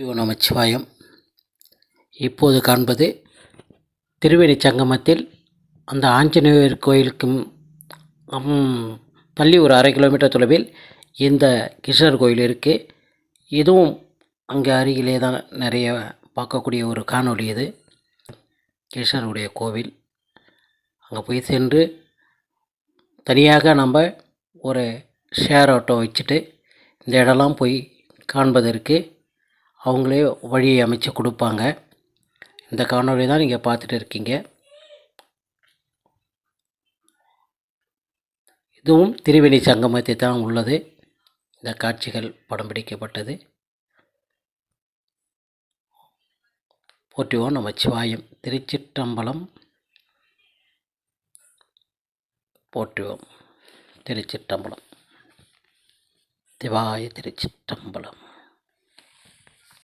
DO Namachivayam. இப்போது காண்பது திருவேணி சங்கமத்தில் அந்த ஆஞ்சநேயர் கோயிலுக்கும் தள்ளி ஒரு அரை கிலோமீட்டர் தொலைவில் இந்த கிருஷ்ணர் கோயில் இருக்குது இதுவும் அங்கே அருகிலே தான் நிறைய பார்க்கக்கூடிய ஒரு காணொளி இது. கிருஷ்ணருடைய கோவில். அங்கே போய் சென்று தனியாக நம்ம ஒரு ஷேர் ஆட்டோ வச்சுட்டு இந்த இடம்லாம் போய் காண்பதற்கு அவங்களே வழியை அமைச்சு கொடுப்பாங்க. இந்த காணொலி தான் நீங்கள் பார்த்துட்டு இருக்கீங்க. இதுவும் திருவெளி சங்கமத்தை தான் உள்ளது. இந்த காட்சிகள் படம் பிடிக்கப்பட்டது. போற்றுவோம் நமச்சிவாயம் திருச்சிற்றம்பலம். போற்றுவோம். திருச்சிற்றம்பலம். திவாய திருச்சிற்றம்பலம்.